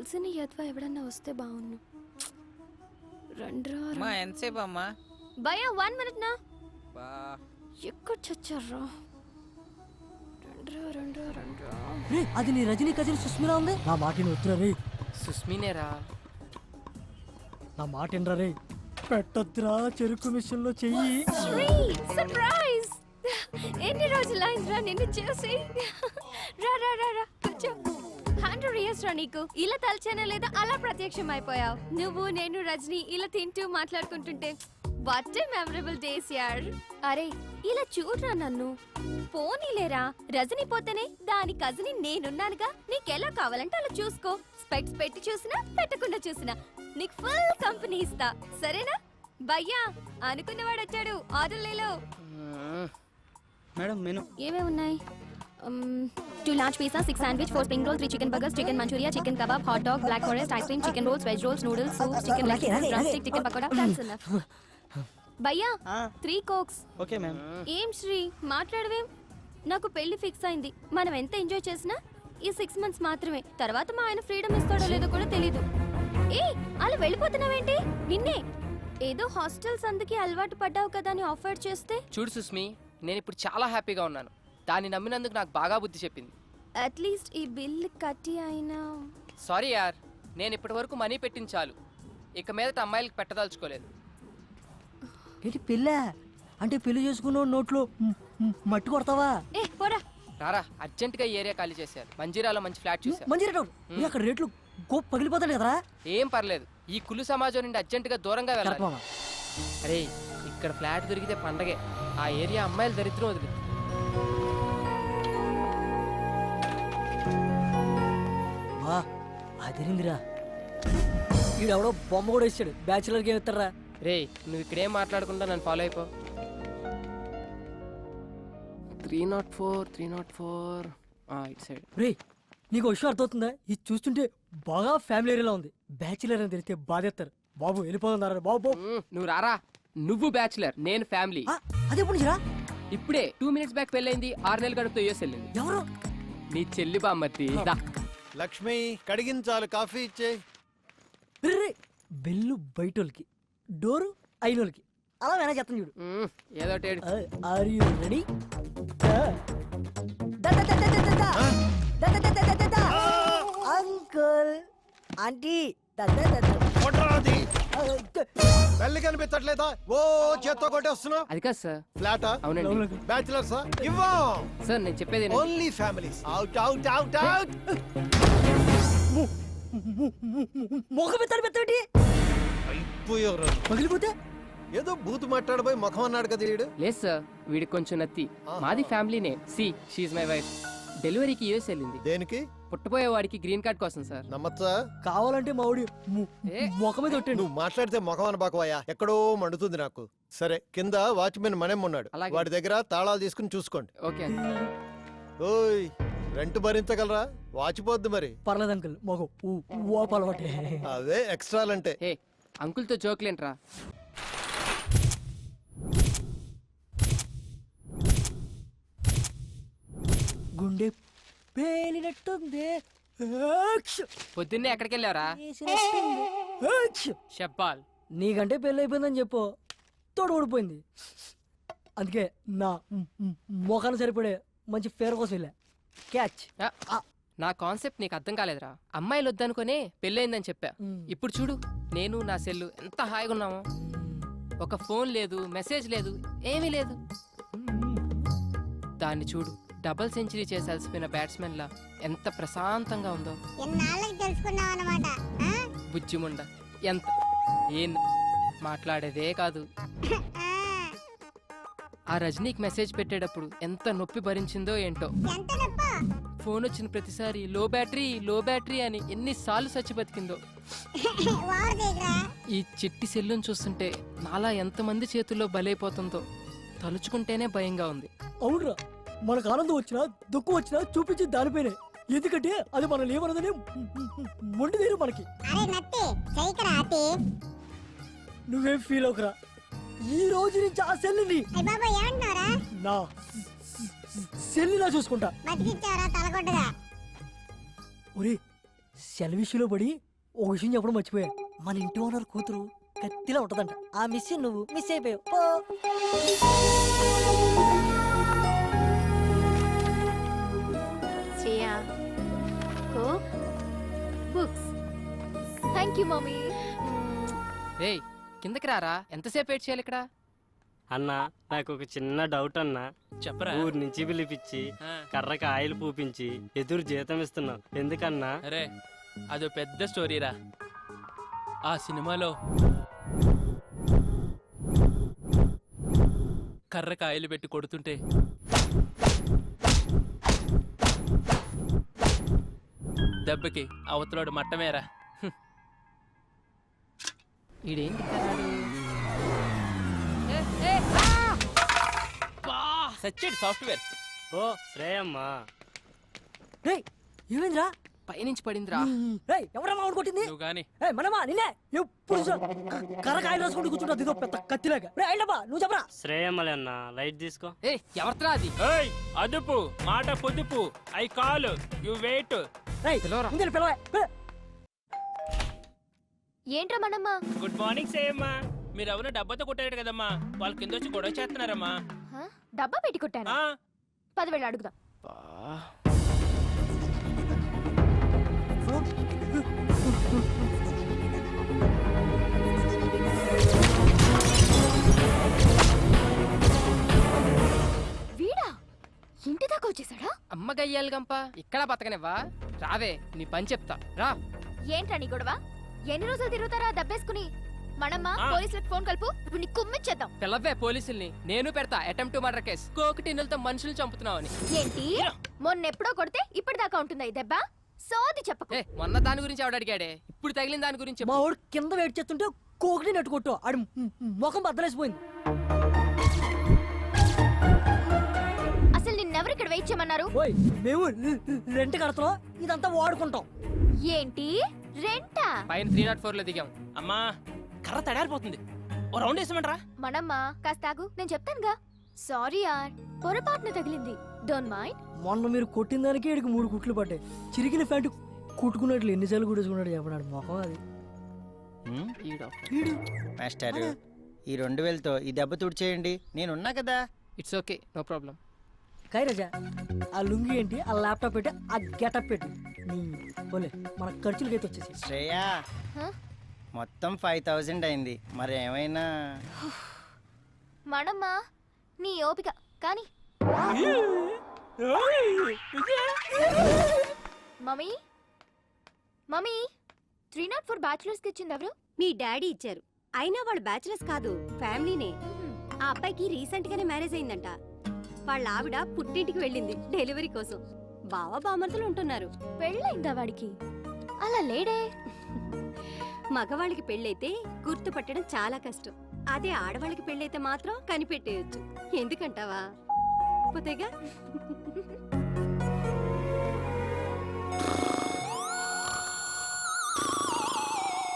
తెలిసిన యద్వ ఎవడన్నా వస్తే బాగున్ను రండ్రా అమ్మా ఎంతసేపు అమ్మా? భయ వన్ మినిట్ నా. బా. ఎక్కడ చచ్చారా రండ్రా రండ్రా రండ్రా. రే అది నీ రజనీ కజిన్ సుస్మిరా ఉంది? నా మాట వద్దురా రే సుస్మినేరా? నా మాట ఏంట్రా రే పెట్టొద్దురా చెరుకు మిషన్లో చెయ్యి శ్రీ సర్ప్రైజ్ ఎన్ని రోజులైందిరా నిన్ను చూసి? రా రా రా రా కూర్చో. హండ్రెడ్ ఇయర్స్ రా నీకు. ఇలా తలచానే లేదా అలా ప్రత్యక్షం అయిపోయావు నువ్వు నేను రజని ఇలా తింటూ మాట్లాడుకుంటుంటే వాట్ ఏ మెమరబుల్ డేస్ యార్ అరే ఇలా చూడరా నన్ను. పోనీలేరా రజని పోతేనే దాని కజిని నేనున్నానుగా. నీకెలా కావాలంటే అలా చూసుకో. స్పెక్ట్స్ పెట్టి చూసినా పెట్టకుండా చూసినా. నీకు ఫుల్ కంపెనీ ఇస్తా. సరేనా? భయ్యా అనుకున్నవాడు వచ్చాడు ఆర్డర్ లేలో మేడం మెను. ఏమేమి ఉన్నాయి two large pizza six sandwich four spring roll three chicken burgers chicken manchurian chicken kebab hot dog black forest ice cream chicken rolls veg rolls noodles soup chicken stick chicken pakoda that's enough భయ్యా three cokes okay ma'am ఏం శ్రీ? మాట్లాడవేం? నాకు పెళ్ళి fix అయింది. మనం ఎంత enjoy చేసినా ఈ six months మాత్రమే. తర్వాత మా ఆయన ఫ్రీడమ్ ఇస్తాడో లేదో కూడా తెలీదు. ఏ అలా వెళ్ళిపోతున్నావేంటి? నిన్నే. ఏదో హాస్టల్స్ అందుకే అలవాటు పడ్డావు కదా అని ఆఫర్ చేస్తే? చూడు సుస్మి నేను ఇప్పుడు చాలా హ్యాపీగా ఉన్నాను. దాన్ని నమ్మినందుకు నాకు బాగా బుద్ధి చెప్పింది. అట్లీస్ట్ ఈ బిల్ కట్టి అయినా. సారీ యార్ నేను ఇప్పటి వరకు మనీ పెట్టింది చాలు. ఇక మీదట అమ్మాయిలకి పెట్టదలుచుకోలేదు. ఏంటి పెళ్ళా అంటే పెళ్ళి చేసుకున్న నోట్లో మ్- మ్- మట్టి కొడతావా? ఏ పోరా. రారా అర్జెంటుగా ఈ ఏరియా ఖాళీ చేశారు. మంజీరాలో మంచి ఫ్లాట్ చూశారు. మంచి రేట్ అక్కడ రేట్లు గోప్ పగిలిపోతాడు కదరా? ఏం పర్లేదు. ఈ కులు సమాజం నుండి అర్జెంటుగా దూరంగా వెళ్ళాలి. అరే ఇక్కడ ఫ్లాట్ దొరికితే పండగే. ఆ ఏరియా అమ్మాయిల దరిద్రం వదిలి అదిరిందిరా. ఈడెవడో బొమ్మ కూడా ఇచ్చాడు. బ్యాచులర్ గేమ్ ఇస్తారా రే నువ్వు ఇక్కడేం మాట్లాడకుండా నన్ను ఫాలో అయిపో. Three not four three not four. It side. రే నీకు విషయం అర్థమవుతుందా? ఇది చూస్తుంటే బాగా ఫ్యామిలీ ఏరియాలో ఉంది. బ్యాచులర్ అని తెలిస్తే బాధేస్తారు. బాబు వెళ్ళిపోతున్నారు బాబు. నువ్వు రారా నువ్వు బ్యాచులర్ నేను ఫ్యామిలీ అదే నుంచిరా? ఇప్పుడే టూ మినిట్స్ బ్యాక్ పెళ్ళైంది ఆరు నెలలు గడుపుతూ యూఎస్ వెళ్ళింది. ఎవరు? నీ చెల్లి బామ్మర్తి దా. లక్ష్మి కడిగించాలి కాఫీ ఇచ్చే బెల్లు బయటోళ్ళకి డోరు అయినోళ్ళకి అలా మేనేజ్ చేస్తాను చూడు ఏదో. Are you ready uncle aunty కొట్టరాది పెళ్ళి కనిపించట్లేదా? ఓ చేత్తో కొట్టేస్తున్నావు? అది కాదు సార్. ఫ్లాటా? అవునండి. బ్యాచిలర్స్ ఇవ్వం! సార్ నేను చెప్పేది. Only families out out out out మొఖం పెత్తాడు పెత్తాడు అయిపోయారు పగిలిపోతే? ఏదో బూత్ మాట్లాడబోయి ముఖం అన్నాడు కదా వీడు లేదు సార్ వీడికి కొంచెం నత్తి. మాది ఫ్యామిలీనే. See she my wife. డెలివరీకి యూఎస్ వెళ్ళింది. దేనికి? పుట్టబోయే వాడికి గ్రీన్ కార్డ్ కోసం సార్. నమ్మచ్చా? కావాలంటే మా ఊడి ఏ? మొఖం మీద కొట్టాడు నువ్వు మాట్లాడితే ముఖం అనబాకవయ్యా. ఎక్కడో మండుతుంది నాకు. సరే కింద వాచ్మెన్ మనేం ఉన్నాడు. అలాగే. వాడి దగ్గర తాళాలు తీసుకుని చూసుకోండి. ఓకే. ఓయ్ రెంట్ భరించగలరా? వాచిపోద్ది మరి. పర్లేదు అంకుల్ మొఖం ఓప అలవాటే. అవే ఎక్స్ట్రాలంటే. హే అంకుల్తో జోక్లేంట్రా. గుండె పేలినట్టుంది! పొద్దున్నే ఎక్కడికి. ఏక్ష్! షబ్బాల్ నీకంటే పెళ్ళి అయిపోయిందని చెప్పు. తోడు ఊడిపోయింది. అందుకే నా మొఖాన్ని సరిపడే మంచి ఫేర్ కోసం వెళ్ళా. క్యాచ్. నా కాన్సెప్ట్ నీకు అర్థం కాలేదురా. అమ్మాయిలు వద్దనుకునే పెళ్ళయిందని చెప్పా. ఇప్పుడు చూడు నేను నా సెల్లు ఎంత హాయిగా ఉన్నామో. ఒక ఫోన్ లేదు మెసేజ్ లేదు ఏమీ లేదు. దాన్ని చూడు. డబుల్ సెంచరీ చేసి అలసిపోయిన బ్యాట్స్మెన్ లా ఎంత ప్రశాంతంగా ఉందో. ఎన్నాళ్ళకి తెలుసుకున్నావు అనమాట బుజ్జిముండ ఎంత? ఏం? మాట్లాడేదే కాదు. ఆ. రజనీకి మెసేజ్ పెట్టేటప్పుడు ఎంత నొప్పి భరించిందో ఏంటో. ఎంత నొప్ప? ఫోన్ వచ్చిన ప్రతిసారి లో బ్యాటరీ లో బ్యాటరీ అని ఎన్నిసార్లు చచ్చి బతికిందో. ఈ చిట్టి సెల్లును చూస్తుంటే నాలా ఎంతమంది చేతుల్లో బలైపోతుందో. తలుచుకుంటేనే భయంగా ఉంది. అవునరా మనకు ఆనందం వచ్చినా దుఃఖం వచ్చినా చూపించి దానిపైనే ఎందుకంటే అది మనల్ని ఏమన్నదని మొండి తీరు మనకి. నువ్వేం ఫీల్ అవుకురా ఈ రోజు నుంచి ఆ సెల్లుని ఏమంటున్నారా నా సెల్లులా చూసుకుంటా. ఒరే సెలవిష్యులో పడి ఓ విషయం చెప్పడం మర్చిపోయా. మన ఇంటి ఓనర్ కూతురు కత్తిలా ఉంటదంట. ఆ మిస్ నువ్వు మిస్ అయిపోయావు. Shreya coke books. Thank you mummy. రేయ్ కిందకి రారా? ఎంతసేపు వెయిట్ చేయాలి ఇక్కడ? అన్నా నాకు ఒక చిన్న డౌట్ అన్నా. చెప్పరా? ఊరి నుంచి పిలిపించి కర్రకి ఆయిల్ పూపించి ఎదురు జీతం ఇస్తున్నావు ఎందుకన్నా? అరే అదో పెద్ద స్టోరీరా. ఆ సినిమాలో కర్ర కాయలు పెట్టి కొడుతుంటే దెబ్బకి అవతలోడు మట్టమేరా. ఈడేంటి? సచ్చాడు సాఫ్ట్వేర్. ఓ శ్రేయమ్మా. రేయ్ ఏమైందిరా? పైనుంచి పడిందిరా. రేయ్ ఎవరా మామిడి కొట్టింది? నువ్వు గాని. ఏ మనమా? నిన్నే? ఎప్పుడు చూ- క- కర్రకాయలు రాసుకుంటూ కూర్చుంటా ఇదో పెద్ద కత్తిలాగా. రే అయినబ్బా నువ్వు చెప్పరా? శ్రేయమ్మలే అన్నా లైట్ తీసుకో. ఏ ఎవరిరా అది? ఏయ్ అదుపు మాట పొదుపు ఐ కాల్ యు వెయిట్. ఏంట్రా మనమ్మ? గుడ్ మార్నింగ్ సేయమ్మా మీరు ఎవరు డబ్బాతో కొట్టారు కదమ్మా. వాళ్ళ కింద వచ్చి గొడవ చేస్తున్నారమ్మా. హ? డబ్బా పెట్టి కొట్టాను? ఆ, పదివేలు అడుగుదాం. వీడా? ఇంటి దాకా వచ్చేసాడా? అమ్మ గయ్యాలి గంప. ఇక్కడ బతకనివ్వా? రావే నీ పని చెప్తా. రా. ఏంట్రా నీ గొడవ? ఎన్ని రోజులు తిరుగుతారా దబ్బేసుకుని? మనమ్మ ఆ. పోలీసులకు ఫోన్ కలుపు ఇప్పుడు నీ కుమ్మిచ్చేద్దాం పిల్లవే పోలీసుల్ని నేను పెడతా అటెంప్ట్ టు మర్డర్ కేసు. కోకి టిన్నులతో మనుషులు చంపుతున్నావని. ఏంటి? మొన్న ఎప్పుడో కొడితే ఇప్పటిదాకా ఉంటుందా ఈ దెబ్బ? సోది చెప్పకు. ఏ మొన్న దాని గురించి ఆవిడ అడిగాడే ఇప్పుడు తగిలిన దాని గురించి మా. వాడు కింద వెయిట్ చేస్తుంటే కోకిని నెట్టు కొట్టు ఆడి ముఖం బద్దలేసిపోయింది. ఇక్కడ వెయిట్ చేయమన్నారు ఓయ్ మేము రెంట్ కడతాం ఇదంతా వాడుకుంటాం. ఏంటి? రెంటా? పైన త్రీ నాట్ ఫోర్లో దిగాం. అమ్మా కర్ర తడారిపోతుంది. ఓ రౌండ్ వేసమంటారా మనమ్మ కాస్త ఆగు నేను చెప్తానుగా. సారీ యార్ పొరపాటున తగిలింది. డోంట్ మైండ్ మొన్న మీరు కొట్టిన దానికి ఈడికి మూడు కుట్లు పడ్డాయి. చిరిగిన ప్యాంటు కుట్టుకున్నట్లు ఎన్నిసార్లు కుట్టేసుకున్నాడు చెప్పడాడు ముఖం అది. మాస్టర్ ఈ రెండు వేలతో ఈ దెబ్బ తుడిచేయండి. నేనున్నా కదా. ఇట్స్ ఓకే నో ప్రాబ్లం కైరజా ఆ లుంగి ఏంటి? ఆ ల్యాప్టాప్ పెట్టి ఆ గెటప్ పెట్టి నీ పోలే మన ఖర్చులకైతే వచ్చేసి శ్రేయా హ? మొత్తం ఫైవ్ థౌజండ్ అయింది. మరి ఏమైనా? మనమ్మ నీ ఓపిక. కానీ mummy? Mummy three not four బ్యాచులర్స్కి ఇచ్చింది ఎవరు? మీ డాడీ ఇచ్చారు. అయినా వాళ్ళు బ్యాచిలర్స్ కాదు ఫ్యామిలీనే. ఆ అబ్బాయికి రీసెంట్ గానే మ్యారేజ్ అయిందంట. వాళ్ళ ఆవిడ పుట్టింటికి వెళ్ళింది డెలివరీ కోసం. బావ బామర్తలు ఉంటున్నారు. పెళ్ళైందా వాడికి? అలా లేడే. మగవాళ్ళకి పెళ్ళైతే గుర్తుపట్టడం చాలా కష్టం. అదే ఆడవాళ్ళకి పెళ్ళైతే మాత్రం కనిపెట్టేయొచ్చు. ఎందుకంటావా? పోతేగా.